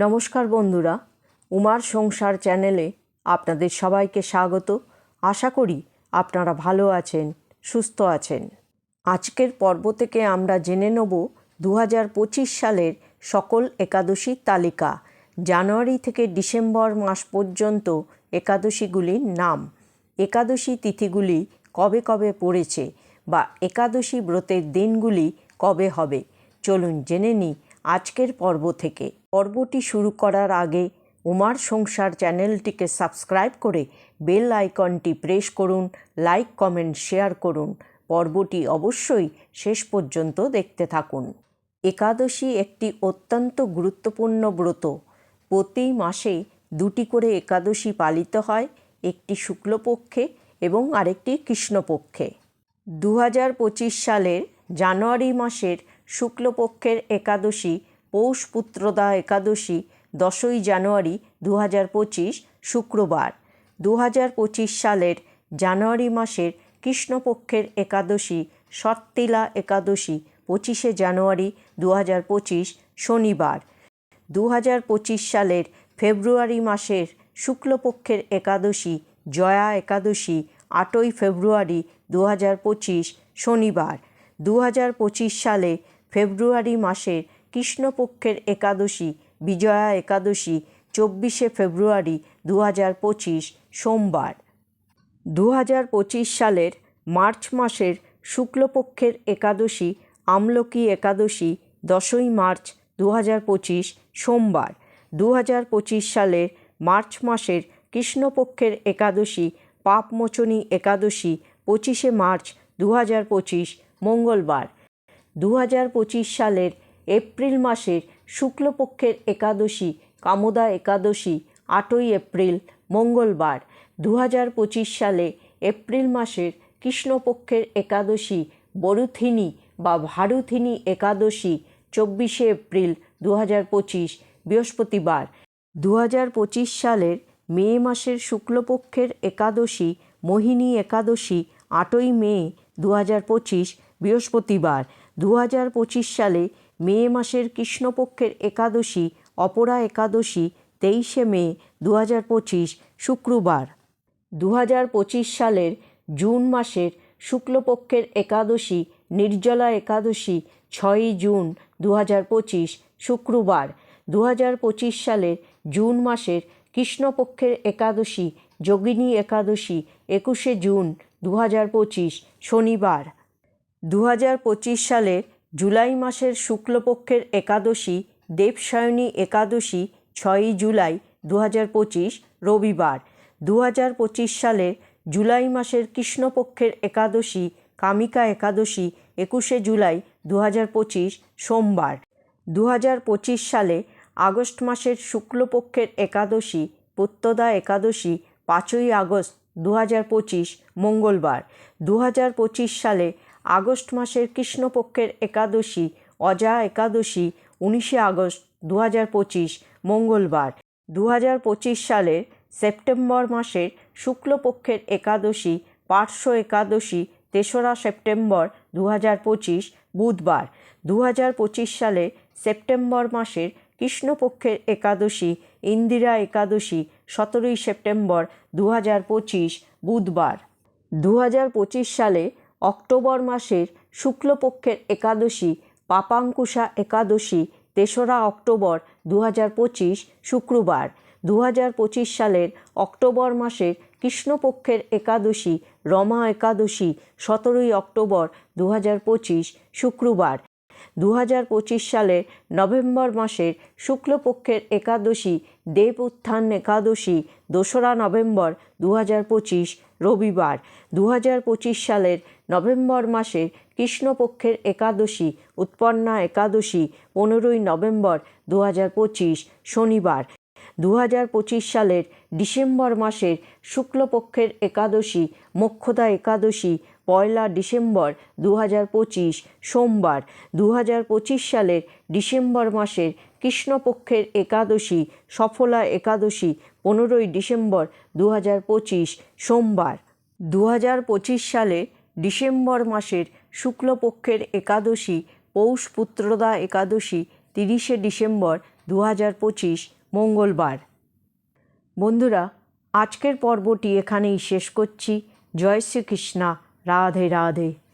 নমস্কার বন্ধুরা, উমার সংসার চ্যানেলে আপনাদের সবাইকে স্বাগত। আশা করি আপনারা ভালো আছেন, সুস্থ আছেন। আজকের পর্ব থেকে আমরা জেনে নেব দু হাজার পঁচিশ সালের সকল একাদশীর তালিকা, জানুয়ারি থেকে ডিসেম্বর মাস পর্যন্ত একাদশীগুলির নাম। একাদশী তিথিগুলি কবে কবে পড়েছে বা একাদশী ব্রতের দিনগুলি কবে হবে? চলুন জেনে নিই আজকের পর্ব থেকে। পর্বটি শুরু করার আগে উমার সংসার চ্যানেলটিকে সাবস্ক্রাইব করে বেল আইকনটি প্রেস করুন, লাইক, কমেন্ট, শেয়ার করুন। পর্বটি অবশ্যই শেষ পর্যন্ত দেখতে থাকুন। একাদশী একটি অত্যন্ত গুরুত্বপূর্ণ ব্রত। প্রতি মাসে দুটি করে একাদশী পালিত হয়, একটি শুক্লপক্ষে এবং আরেকটি কৃষ্ণপক্ষে। দু হাজার পঁচিশ সালের জানুয়ারি মাসের শুক্লপক্ষের একাদশী পৌষ পুত্রদা একাদশী, দশই জানুয়ারি দু হাজার পঁচিশ, শুক্রবার। দু হাজার পঁচিশ সালের জানুয়ারি মাসের কৃষ্ণপক্ষের একাদশী সত্তিলা একাদশী, পঁচিশে জানুয়ারি দু হাজার পঁচিশ, শনিবার। দু হাজার পঁচিশ সালের ফেব্রুয়ারি মাসের শুক্লপক্ষের একাদশী, জয়া একাদশী, আটই ফেব্রুয়ারি দু হাজার পঁচিশ, শনিবার। দু হাজার পঁচিশ সালে ফেব্রুয়ারি মাসের কৃষ্ণপক্ষের একাদশী, বিজয়া একাদশী, চব্বিশে ফেব্রুয়ারি দু হাজার পঁচিশ, সোমবার। দু হাজার পঁচিশ সালের মার্চ মাসের শুক্লপক্ষের একাদশী, আমলকি একাদশী, দশই মার্চ দু হাজার পঁচিশ, সোমবার। দু হাজার পঁচিশ সালের মার্চ মাসের কৃষ্ণপক্ষের একাদশী, পাপমোচনী একাদশী, পঁচিশে মার্চ দু হাজার পঁচিশ, মঙ্গলবার। দু হাজার পঁচিশ সালের এপ্রিল মাসের শুক্লপক্ষের একাদশী, কামদা একাদশী, আটই এপ্রিল, মঙ্গলবার। দু হাজার পঁচিশ সালে এপ্রিল মাসের কৃষ্ণপক্ষের একাদশী, বরুথিনী বা ভারুথিনী একাদশী, চব্বিশে এপ্রিল দু হাজার পঁচিশ, বৃহস্পতিবার। দু হাজার পঁচিশ সালের মে মাসের শুক্লপক্ষের একাদশী, মোহিনী একাদশী, আটই মে দু হাজার পঁচিশ, বৃহস্পতিবার। দু হাজার পঁচিশ সালে মে মাসের কৃষ্ণপক্ষের একাদশী, অপরা একাদশী, তেইশে মে দু হাজার পঁচিশ, শুক্রবার। দু হাজার পঁচিশ সালের জুন মাসের শুক্লপক্ষের একাদশী, নির্জলা একাদশী, ছয়ই জুন দু হাজার পঁচিশ, শুক্রবার। দু হাজার পঁচিশ সালের জুন মাসের কৃষ্ণপক্ষের একাদশী, যোগিনী একাদশী, একুশে জুন দু হাজার পঁচিশ, শনিবার। দু সালের জুলাই মাসের শুক্লপক্ষের একাদশী, দেবসায়নী একাদশী, ছয়ই জুলাই দু হাজার পঁচিশ, রবিবার। দু হাজার পঁচিশ সালের জুলাই মাসের কৃষ্ণপক্ষের একাদশী, কামিকা একাদশী, একুশে জুলাই দু হাজার পঁচিশ, সোমবার। দু হাজার পঁচিশ সালে আগস্ট মাসের শুক্লপক্ষের একাদশী, প্রত্যদা একাদশী, পাঁচই আগস্ট দু হাজার পঁচিশ, মঙ্গলবার। দু হাজার পঁচিশ সালে আগস্ট মাসের কৃষ্ণপক্ষের একাদশী, অজা একাদশী, উনিশে আগস্ট দু পঁচিশ, মঙ্গলবার। দু পঁচিশ সালের সেপ্টেম্বর মাসের শুক্লপক্ষের একাদশী, পার্শ্ব একাদশী, তেসরা সেপ্টেম্বর দু পঁচিশ, বুধবার। দু পঁচিশ সালে সেপ্টেম্বর মাসের কৃষ্ণপক্ষের একাদশী, ইন্দিরা একাদশী, সতেরোই সেপ্টেম্বর দু পঁচিশ, বুধবার। দু হাজার পঁচিশ সালে অক্টোবর মাসের শুক্লপক্ষের একাদশী, পাপাঙ্কুশা একাদশী, তেসরা অক্টোবর দু পঁচিশ শুক্রবার। দু পঁচিশ সালের অক্টোবর মাসের কৃষ্ণপক্ষের একাদশী, রমা একাদশী, সতেরোই অক্টোবর দু পঁচিশ শুক্রবার। দু সালের নভেম্বর মাসের শুক্লপক্ষের একাদশী, দেব উত্থান একাদশী, দোসরা নভেম্বর দু হাজার পঁচিশ, রবিবার। দু হাজার পঁচিশ সালের নভেম্বর মাসের কৃষ্ণপক্ষের একাদশী, উৎপন্না একাদশী, পনেরোই নভেম্বর দু হাজার পঁচিশ, শনিবার। দু হাজার পঁচিশ সালের ডিসেম্বর মাসের শুক্লপক্ষের একাদশী, মোক্ষদা একাদশী পয়লা ডিসেম্বর দু পঁচিশ সোমবার দু পঁচিশ সালের ডিসেম্বর মাসের কৃষ্ণপক্ষের একাদশী, সফলা একাদশী, পনেরোই ডিসেম্বর দু পঁচিশ সোমবার। দু পঁচিশ সালে ডিসেম্বর মাসের শুক্লপক্ষের একাদশী, পৌষ পুত্রদা একাদশী, তিরিশে ডিসেম্বর দু পঁচিশ মঙ্গলবার। বন্ধুরা, আজকের পর্বটি এখানেই শেষ করছি। জয় শ্রীকৃষ্ণা। রাধে রাধে।